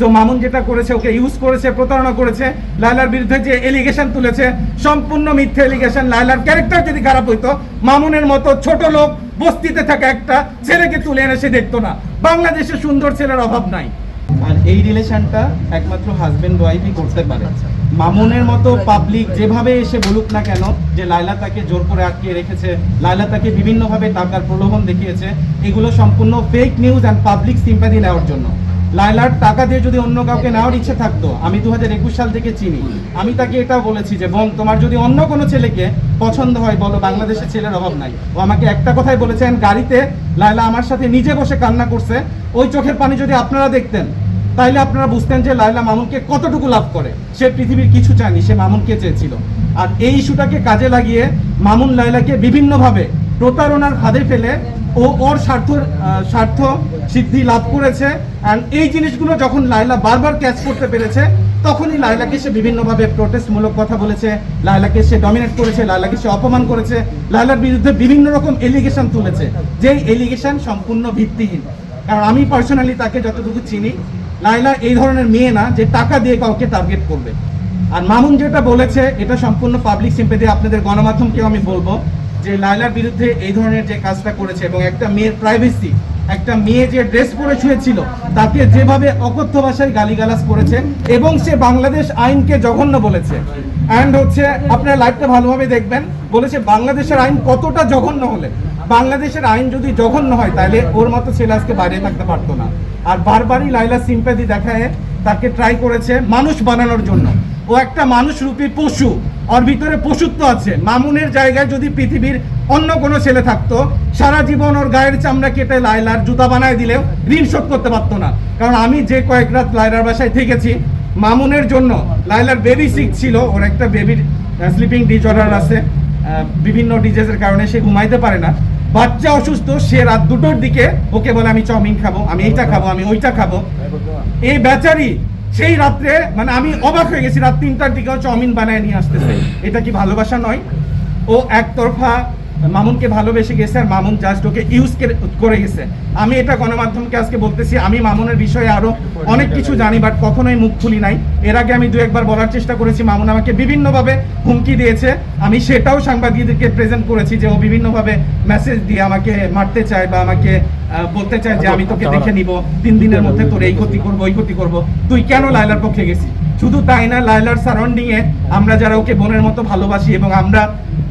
তো মামুন যেটা করেছে, ওকে ইউজ করেছে, প্রতারণা করেছে লাইলার বিরুদ্ধে যে এলিগেশন তুলেছে, সম্পূর্ণ মিথ্যে এলিগেশন লাইলার ক্যারেক্টার যদি খারাপ হইতো, মামুনের মতো ছোট লোক বস্তিতে থাকা একটা ছেলেকে তুলে এনে সে দেখতো না। বাংলাদেশে সুন্দর ছেলের অভাব নাই। আর এই রিলেশনটা একমাত্র হাজবেন্ড ওয়াইফই করতে পারে। মামুনের মতো পাবলিক যেভাবে এসে বলুক না কেন, যে লাইলা তাকে জোর করে আটকিয়ে রেখেছে লাইলা তাকে বিভিন্নভাবে টাকার প্রলোভন দেখিয়েছে, এগুলো সম্পূর্ণ fake news and public sympathy নেওয়ার জন্য। লাইলার টাকা দিয়ে যদি অন্য কাউকে নেওয়ার ইচ্ছে থাকতো, আমি দু হাজার একুশ সাল থেকে চিনি। আমি তাকে এটা বলেছি যে, বোন, তোমার যদি অন্য কোনো ছেলেকে পছন্দ হয়, বলো, বাংলাদেশের ছেলের অভাব নাই। ও আমাকে একটা কথাই বলেছেন গাড়িতে লাইলা আমার সাথে নিজে বসে কান্না করছে। ওই চোখের পানি যদি আপনারা দেখতেন, তাইলে আপনারা বুঝতেন যে লাইলা মামুনকে কতটুকু লাভ করে। সে পৃথিবীর কিছু চায়নি, সে মামুনকে চেয়েছিল। আর এই ইস্যুটাকে কাজে লাগিয়ে মামুন লাইলাকে বিভিন্নভাবে প্রতারণার ফাঁদে ফেলে ও ওর স্বার্থ স্বার্থ সিদ্ধি লাভ করেছে। অ্যান্ড এই জিনিসগুলো যখন লাইলা বারবার ক্যাচ করতে পেরেছে, তখনই লাইলাকে সে বিভিন্নভাবে প্রোটেস্টমূলক কথা বলেছে। লাইলাকে সে ডমিনেট করেছে লাইলাকে সে অপমান করেছে। লাইলার বিরুদ্ধে বিভিন্ন রকম এলিগেশন তুলেছে, যেই এলিগেশন সম্পূর্ণ ভিত্তিহীন। কারণ আমি পার্সোনালি তাকে যতটুকু চিনি লাইলা এই ধরনের মেয়ে না যে টাকা দিয়ে কাউকে টার্গেট করবে। আর মামুন যেটা বলেছে, এটা সম্পূর্ণ পাবলিক সিম্পেথি আপনাদের গণমাধ্যমকেও আমি বলব। যে লাইলার বিরুদ্ধে এই ধরনের যে কাজটা করেছে এবং একটা মেয়ের প্রাইভেসি একটা মেয়ে যে ড্রেস পরে শুয়েছিল, তাকে যেভাবে অকথ্য ভাষায় গালিগালাজ করেছে এবং সে বাংলাদেশ আইনকে জঘন্য বলেছে। অ্যান্ড হচ্ছে, আপনার লাইভটা ভালোভাবে দেখবেন, বলেছে বাংলাদেশের আইন কতটা জঘন্য হলে। বাংলাদেশের আইন যদি জঘন্য হয়, তাহলে ওর মতো ছেলে আজকে বাইরে থাকতে পারতো না। আর বারবারই লাইলা সিম্প্যাথি দেখায়, তাকে ট্রাই করেছে মানুষ বানানোর জন্য। ও একটা মানুষ রূপী পশু। ওর ভিতরে পশুত্ব আছে। মামুনের জায়গায় যদি পৃথিবীর অন্য কোনো ছেলে থাকতো, সারা জীবন ওর গায়ের চামড়া কেটে লাইলার জুতা বানায় দিলেও ঋণ শোধ করতে পারতো না। কারণ আমি যে কয়েক রাত লাইলার বাসায় থেকেছি, মামুনের জন্য লাইলার বেবি সিক ছিল, ওর একটা বেবির স্লিপিং ডিজঅর্ডার আছে বিভিন্ন ডিজেসের কারণে সে ঘুমাইতে পারে না। বাচ্চা অসুস্থ, সে রাত দুটোর দিকে ওকে বলে, আমি চাউমিন খাব, আমি এইটা খাব, আমি ওইটা খাব। এই বেচারি সেই রাত্রে মানে আমি অবাক হয়ে গেছি রাত তিনটার দিকে চাউমিন বানায় নিয়ে আসতেছে। এটা কি ভালোবাসা নয়? ও একতরফা মামুনকে ভালোবেসে গেছে আর মামুন জাস্ট ওকে ইউজ করে গেছে। আমি এটা গণমাধ্যমকে আজকে বলতেছি, আমি মামুনের বিষয়ে আরও অনেক কিছু জানি বাট কখনোই মুখ খুলি নাই। এর আগে আমি দু একবার বলার চেষ্টা করেছি, মামুন আমাকে বিভিন্নভাবে হুমকি দিয়েছে। আমি সেটাও সাংবাদিকদেরকে প্রেজেন্ট করেছি যে ও বিভিন্নভাবে মেসেজ দিয়ে আমাকে মারতে চায় বা আমাকে বলতে চায় যে আমি তোকে দেখে নিব, তিন দিনের মধ্যে তোর এই ক্ষতি করব ওই ক্ষতি করব। তুই কেন লাইলার পক্ষে গেছিস? শুধু তাই না লাইলার সারাউন্ডিং এ আমরা যারা ওকে বোনের মতো ভালোবাসি এবং আমরা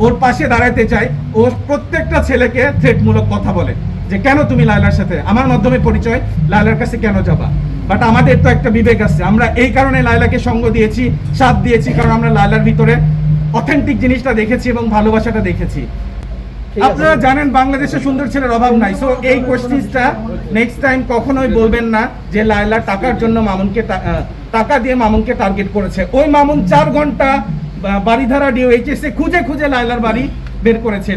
ওর পাশে দাঁড়াতে চাই ও প্রত্যেকটা ছেলেকে থ্রেটমূলক কথা বলে যে কেন তুমি লাইলার সাথে? আমার মাধ্যমে পরিচয় লাইলার কাছে কেন যাবা? বাট আমাদের তো একটা বিবেক আছে। আমরা এই কারণে লাইলাকে সঙ্গ দিয়েছি সাথ দিয়েছি কারণ আমরা লাইলার ভিতরে অথেন্টিক জিনিসটা দেখেছি এবং ভালোবাসাটা দেখেছি। আপনারা জানেন বাংলাদেশে সুন্দর ছেলের অভাব নাই। সো এই কোশ্চিনটা নেক্সট টাইম কখনোই বলবেন না যে লায়লা টাকার জন্য মামুনকে টাকা দিয়ে মামুনকে টার্গেট করেছে। ওই মামুন চার ঘণ্টা বাড়িধারা ডিওএইচএসে খুঁজে খুঁজে লাইলার বাড়ি বের করেছে।